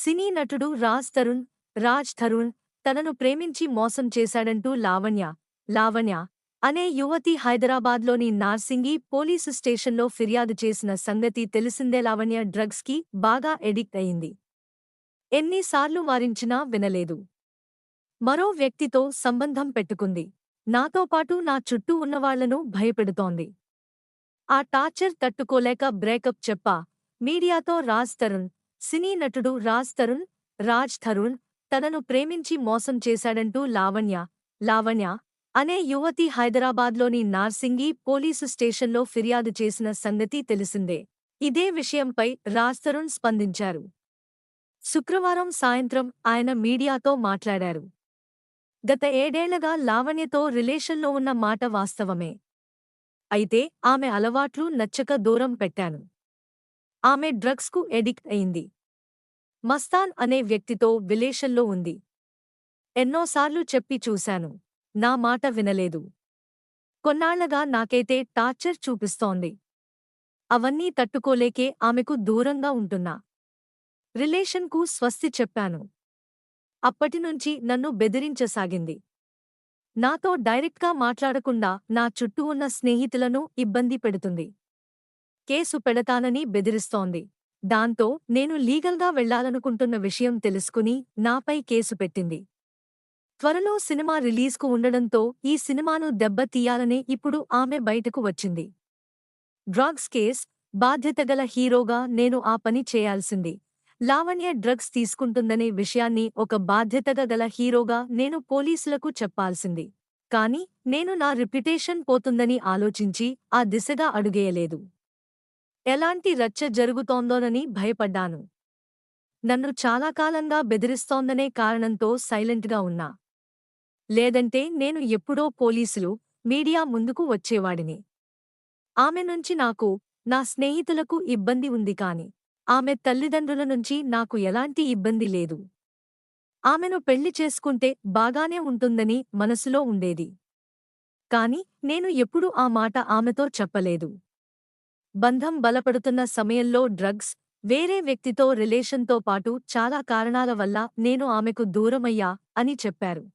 సినీ నటుడు రాజ్ తరుణ్ రాజ్ తరుణ్ తనను ప్రేమించి మోసం చేశాడంటూ లావణ్య లావణ్య అనే యువతి హైదరాబాద్లోని నార్సింగి పోలీసు స్టేషన్లో ఫిర్యాదు చేసిన సంగతి తెలిసిందే లావణ్య డ్రగ్స్కి బాగా ఎడిక్ట్ అయింది. ఎన్నిసార్లు వారించినా వినలేదు. మరో వ్యక్తితో సంబంధం పెట్టుకుంది. నాతో పాటు నా చుట్టూ ఉన్నవాళ్ళను భయపెడుతోంది. ఆ టార్చర్ తట్టుకోలేక బ్రేకప్ చెప్పా మీడియాతో రాజ్ తరుణ్ సినీ నటుడు రాజ్ తరుణ్ రాజ్ తరుణ్ తనను ప్రేమించి మోసం చేశాడంటూ లావణ్య లావణ్య అనే యువతి హైదరాబాద్లోని నార్సింగి పోలీసు స్టేషన్లో ఫిర్యాదు చేసిన సంగతి తెలిసిందే. ఇదే విషయంపై రాజ్ తరుణ్ స్పందించారు. శుక్రవారం సాయంత్రం ఆయన మీడియాతో మాట్లాడారు. గత ఏడేళ్ళగా లావణ్యతో రిలేషన్లో ఉన్న మాట వాస్తవమే. అయితే ఆమె అలవాట్లు నచ్చక దూరం పెట్టాను. ఆమె డ్రగ్స్కు ఎడిక్ట్ అయింది. మస్తాన్ అనే వ్యక్తితో విలేషన్లో ఉంది. ఎన్నోసార్లు చెప్పి చూశాను. నా మాట వినలేదు. కొన్నాళ్ళగా నాకైతే టార్చర్ చూపిస్తోంది. అవన్నీ తట్టుకోలేకే ఆమెకు దూరంగా ఉంటున్నా. రిలేషన్కు స్వస్తి చెప్పాను. అప్పటినుంచి నన్ను బెదిరించసాగింది. నాతో డైరెక్ట్గా మాట్లాడకుండా నా చుట్టూ ఉన్న స్నేహితులను ఇబ్బంది పెడుతుంది. కేసు పెడతానని బెదిరిస్తోంది. దాంతో నేను లీగల్గా వెళ్ళాలనుకుంటున్న విషయం తెలుసుకుని నాపై కేసు పెట్టింది. త్వరలో సినిమా రిలీజ్కు ఉండడంతో ఈ సినిమాను దెబ్బతీయాలనే ఇప్పుడు ఆమె బయటకు వచ్చింది. డ్రగ్స్ కేస్ బాధ్యతగల హీరోగా నేను ఆ పని చేయాల్సింది. లావణ్య డ్రగ్స్ తీసుకుంటుందనే విషయాన్ని ఒక బాధ్యతగా గల హీరోగా నేను పోలీసులకు చెప్పాల్సింది. కాని నేను నా రిప్యుటేషన్ పోతుందని ఆలోచించి ఆ దిశగా అడుగేయలేదు. ఎలాంటి రచ్చ జరుగుతోందోనని భయపడ్డాను. నన్ను చాలా కాలంగా బెదిరిస్తోందనే కారణంతో సైలెంట్గా ఉన్నా. లేదంటే నేను ఎప్పుడో పోలీసులు మీడియా ముందుకు వచ్చేవాడిని. ఆమె నుంచి నాకు నా స్నేహితులకు ఇబ్బంది ఉంది కాని ఆమె తల్లిదండ్రుల నుంచి నాకు ఎలాంటి ఇబ్బంది లేదు. ఆమెను పెళ్ళి చేసుకుంటే బాగానే ఉంటుందని మనసులో ఉండేది. కాని నేను ఎప్పుడూ ఆ మాట ఆమెతో చెప్పలేదు. బంధం బలపడుతున్న సమయంలో డ్రగ్స్ వేరే వ్యక్తితో రిలేషన్తో పాటు చాలా కారణాల వల్ల నేను ఆమెకు దూరమయ్యా అని చెప్పారు.